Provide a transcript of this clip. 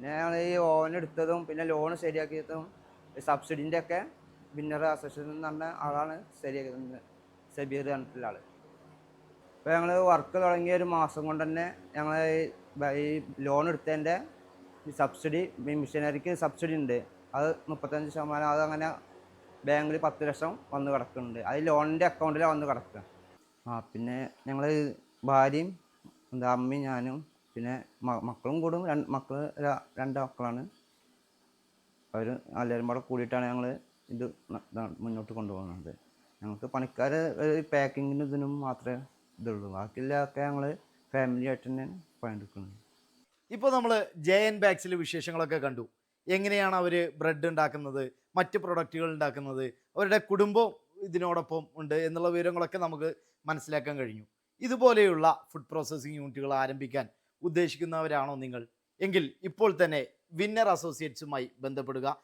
പിന്നെ ഈ ഓവൻ എടുത്തതും പിന്നെ ലോൺ ശരിയാക്കിയതും സബ്സിഡിന്റെ ഒക്കെ വിന്നർ അസോസിയേഷൻ എന്ന് പറഞ്ഞ ആളാണ് ശരിയാക്കിയത് സബീർ പറഞ്ഞിട്ടുള്ള ആൾ. ഇപ്പോൾ ഞങ്ങൾ വർക്ക് തുടങ്ങിയ ഒരു മാസം കൊണ്ട് തന്നെ ഞങ്ങൾ ഈ ലോൺ എടുത്തതിന്റെ സബ്സിഡി മിഷനറിക്ക് സബ്സിഡി ഉണ്ട്. അത് മുപ്പത്തഞ്ച് ശതമാനം അത് അങ്ങനെ ബാങ്കിൽ പത്ത് ലക്ഷം വന്ന് കിടക്കുന്നുണ്ട്. അത് ലോണിന്റെ അക്കൗണ്ടിലാണ് വന്ന് കിടക്കുക ആ പിന്നെ ഞങ്ങൾ ഭാര്യയും എന്താ അമ്മയും ഞാനും പിന്നെ മക്കളും കൂടും. മക്കൾ രണ്ട് മക്കളാണ് അവർ എല്ലാവരും കൂടെ കൂടിയിട്ടാണ് ഞങ്ങൾ ഇത് മുന്നോട്ട് കൊണ്ടുപോകുന്നത്. ഞങ്ങൾക്ക് പണിക്കാർ പാക്കിങ്ങിനും ഇതിനും മാത്രമേ ഇതുള്ളൂ. ബാക്കിയുള്ളതൊക്കെ ഞങ്ങൾ ഫാമിലി ആയിട്ട് തന്നെ പണിയെടുക്കുന്നത് ഇപ്പോൾ നമ്മൾ ജെ എൻ ബാഗ്സിൽ വിശേഷങ്ങളൊക്കെ കണ്ടു. എങ്ങനെയാണ് അവർ ബ്രെഡ് ഉണ്ടാക്കുന്നത് മറ്റ് പ്രൊഡക്റ്റുകൾ ഉണ്ടാക്കുന്നത് അവരുടെ കുടുംബം ഇതിനോടൊപ്പം ഉണ്ട് എന്നുള്ള വിവരങ്ങളൊക്കെ നമുക്ക് മനസ്സിലാക്കാൻ കഴിഞ്ഞു. ഇതുപോലെയുള്ള ഫുഡ് പ്രോസസ്സിംഗ് യൂണിറ്റുകൾ ആരംഭിക്കാൻ ഉദ്ദേശിക്കുന്നവരാണോ നിങ്ങൾ? എങ്കിൽ ഇപ്പോൾ തന്നെ വിന്നർ അസോസിയേറ്റ്സുമായി ബന്ധപ്പെടുക.